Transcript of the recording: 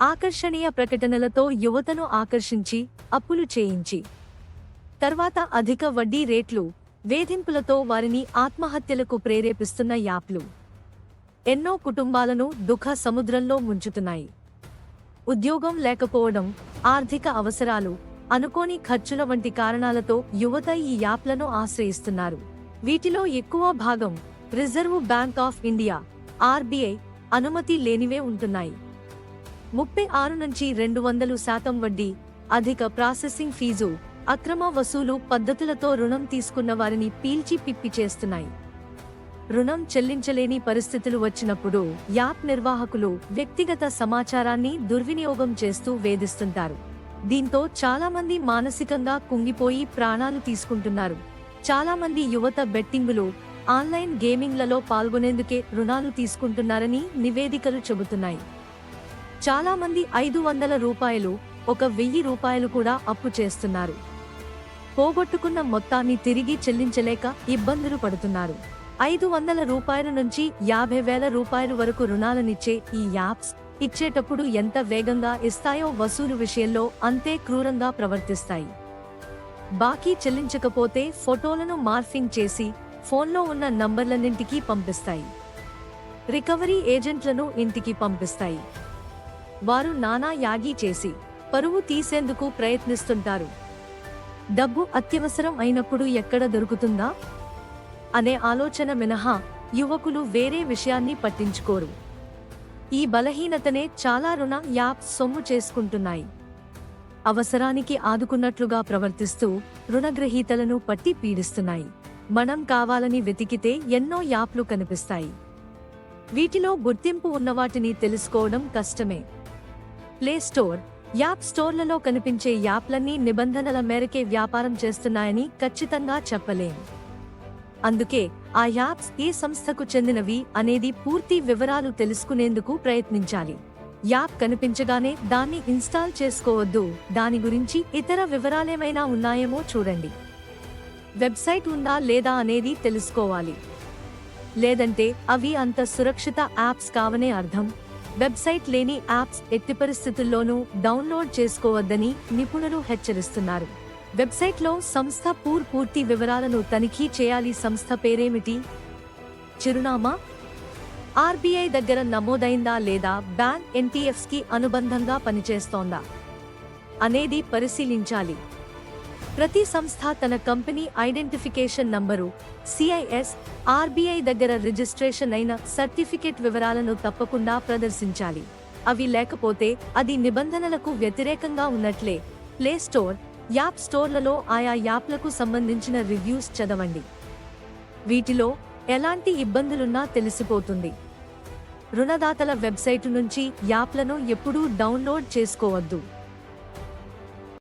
ఆకర్షణీయ ప్రకటనలతో యువతను ఆకర్షించి అప్పులు చేయించి. తర్వాత అధిక వడ్డీ రేట్లు వేధింపులతో వారిని ఆత్మహత్యలకు ప్రేరేపిస్తున్న యాప్లు. ఎన్నో కుటుంబాలను దుఃఖ సముద్రంలో ముంచుతున్నాయి. ఉద్యోగం లేకపోవడం ఆర్థిక అవసరాలు అనుకోని ఖర్చుల వంటి కారణాలతో యువత ఈ యాప్లను ఆశ్రయిస్తున్నారు. వీటిలో ఎక్కువ భాగం reserve bank of India RBI అనుమతి లేనివే ఉంటున్నాయి. ముప్పై ఆరు నుంచి రెండు వందలు శాతం వడ్డీ అధిక ప్రాసెసింగ్ ఫీజు అక్రమ వసూలు పద్ధతులతో రుణం తీసుకున్న వారిని పీల్చి పిప్పి చేస్తున్నాయి. రుణం చెల్లించలేని పరిస్థితులు వచ్చినప్పుడు యాప్ నిర్వాహకులు వ్యక్తిగత సమాచారాన్ని దుర్వినియోగం చేస్తూ వేధిస్తుంటారు. దీంతో చాలా మంది మానసికంగా కుంగిపోయి ప్రాణాలు తీసుకుంటున్నారు. చాలా మంది యువత బెట్టింగులు ఆన్లైన్ గేమింగ్లలో పాల్గొనేందుకే రుణాలు తీసుకుంటున్నారని నివేదికలు చెబుతున్నాయి. చాలా మంది ఐదు వందల రూపాయలు ఒక వెయ్యి రూపాయలు కూడా అప్పు చేస్తున్నారు. పోగొట్టుకున్న మొత్తాన్ని తిరిగి చెల్లించలేక ఇబ్బందులు పడుతున్నారు. ఐదు వందల రూపాయల నుంచి యాభై వేల రూపాయలు వరకు రుణాలనిచ్చే ఈ యాప్స్ ఇచ్చేటప్పుడు ఎంత వేగంగా ఇస్తాయో వసూలు విషయంలో అంతే క్రూరంగా ప్రవర్తిస్తాయి. బాకీ చెల్లించకపోతే ఫోటోలను మార్ఫింగ్ చేసి ఫోన్లో ఉన్న నంబర్లన్నింటికీ పంపిస్తాయి. రికవరీ ఏజెంట్లను ఇంటికి పంపిస్తాయి. వారు నానా యాగి చేసి పరువు తీసేందుకు ప్రయత్నిస్తుంటారు. డబ్బు అత్యవసరం అయినప్పుడు ఎక్కడ దొరుకుతుందా? అనే ఆలోచన మినహా యువకులు వేరే విషయాన్ని పట్టించుకోరు. ఈ బలహీనతనే చాలా రుణ యాప్ సొమ్ము చేసుకుంటున్నాయి. అవసరానికి ఆదుకున్నట్లుగా ప్రవర్తిస్తూ రుణగ్రహీతలను పట్టి పీడిస్తున్నాయి. మనం కావాలని వెతికితే ఎన్నో యాప్లు కనిపిస్తాయి. వీటిలో గుర్తింపు ఉన్నవాటిని తెలుసుకోవడం కష్టమే. ప్లే స్టోర్ యాప్ స్టోర్లలో కనిపించే యాప్లన్నీ నిబంధనల మేరకే వ్యాపారం చేస్తున్నాయని ఖచ్చితంగా చెప్పలేం. అందుకే ఆ యాప్స్ ఏ సంస్థకు చెందినవి అనేది పూర్తి వివరాలు తెలుసుకునేందుకు ప్రయత్నించాలి. యాప్ కనిపించగానే దాన్ని ఇన్స్టాల్ చేసుకోవద్దు. దాని గురించి ఇతర వివరాలేమైనా ఉన్నాయేమో చూడండి. వెబ్సైట్ ఉందా లేదా అనేది తెలుసుకోవాలి. లేదంటే అవి అంత సురక్షిత యాప్స్ కావనే అర్థం. వెబ్సైట్ లేని యాప్స్ ఎట్టి పరిస్థితుల్లోనూ డౌన్లోడ్ చేసుకోవద్దని నిపుణులు హెచ్చరిస్తున్నారు. వెబ్సైట్లో సంస్థ పూర్ పూర్తి వివరాలను తనిఖీ చేయాలి సంస్థ పేరేమిటి? చిరునామా? ఆర్బీఐ దగ్గర నమోదైందా లేదా? బ్యాంక్ ఎన్టీఎఫ్స్కి అనుబంధంగా పనిచేస్తోందా? అనేది పరిశీలించాలి. ప్రతి సంస్థ తన company identification number CIS RBI దగ్గర రిజిస్ట్రేషన్ అయిన సర్టిఫికేట్ వివరాలను తప్పకుండా ప్రదర్శించాలి. అవి లేకపోతే అది నిబంధనలకు వ్యతిరేకంగా ఉన్నట్లే. ప్లే స్టోర్ యాప్ స్టోర్లలో ఆయా యాప్లకు సంబంధించిన రివ్యూస్ చదవండి. వీటిలో ఎలాంటి ఇబ్బందులున్నా తెలిసిపోతుంది. రుణదాతల వెబ్సైటు నుంచి యాప్లను ఎప్పుడూ డౌన్లోడ్ చేసుకోవద్దు.